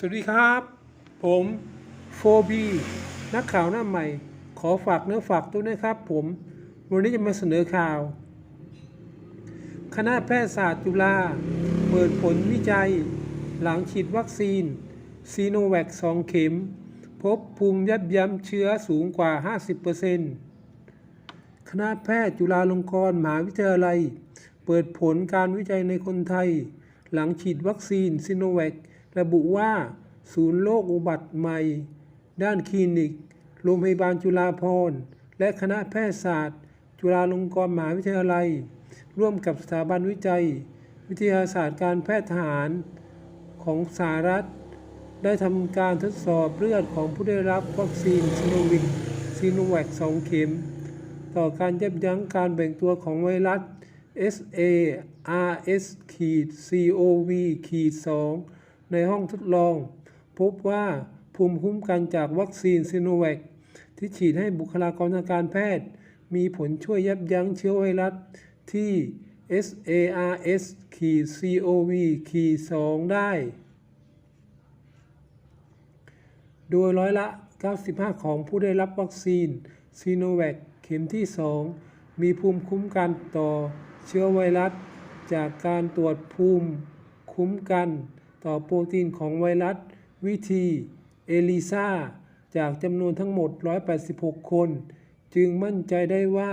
สวัสดีครับ ผมโฟบีนักข่าวหน้าใหม่ ขอฝากเนื้อฝากตัวนะครับ ผมวันนี้จะมาเสนอข่าว คณะแพทยศาสตร์จุฬาเปิดผลวิจัย หลังฉีดวัคซีน ซีโนแวค 2 เข็ม พบภูมิยับยั้งเชื้อสูงกว่า 50%คณะแพทย์จุฬาลงกรณ์มหาวิทยาลัย เปิดผลการวิจัยในคนไทย หลังฉีดวัคซีนซิโนแวค ระบุว่า ศูนย์โรคอุบัติใหม่ ด้านคลินิก โรงพยาบาลจุฬาภรณ์และคณะแพทยศาสตร์ จุฬาลงกรณ์มหาวิทยาลัย ร่วมกับสถาบันวิจัย วิทยาศาสตร์การแพทย์ทหารของสหรัฐ ได้ทำการทดสอบเลือดของผู้ได้รับวัคซีนซิโนวิคซีโนแวค2เข็ม ต่อการยับยั้งการแบ่งตัวของไวรัส SARS CoV 2 ในห้องทดลอง พบว่าภูมิคุ้มกันจากวัคซีนซิโนแวคที่ฉีดให้บุคลากรทางการแพทย์ มีผลช่วยยับยั้งเชื้อไวรัสที่ SARS CoV 2 ได้ โดยร้อยละ 95 ของผู้ได้รับวัคซีนซีโนแวคเข็มที่ 2 มีภูมิคุ้มกันต่อเชื้อไวรัส จากการตรวจภูมิคุ้มกัน ต่อโปรตีนของไวรัส วิธีเอลิซาจากจำนวนทั้งหมด 186 คน จึงมั่นใจได้ว่า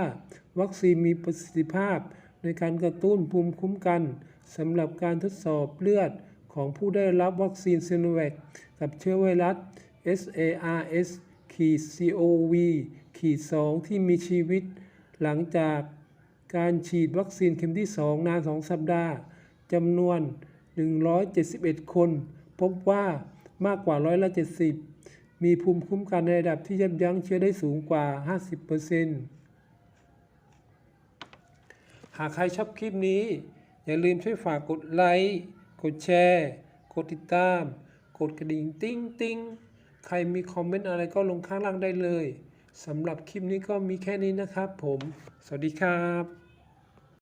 วัคซีนมีประสิทธิภาพในการกระตุ้นภูมิคุ้มกันสำหรับการทดสอบเลือดของผู้ได้รับวัคซีนซีโนแวคกับเชื้อไวรัส SARS CoV 2ที่มีชีวิต หลังจากการฉีดวัคซีนเข็มที่ 2 นาน 2 สัปดาห์จำนวน 171 คน พบว่ามากกว่าร้อยละ 70 มีภูมิคุ้มกันในระดับที่ยับยั้งเชื้อได้สูงกว่า 50%หากใครชอบคลิปนี้ อย่าลืมช่วยฝากกดไลค์ กดแชร์ กดติดตาม กดกระดิ่งติ้งติ้งใครมีคอมเมนต์อะไรก็ลงข้างล่างได้เลยสำหรับคลิปนี้ก็มีแค่นี้นะครับผม สวัสดีครับ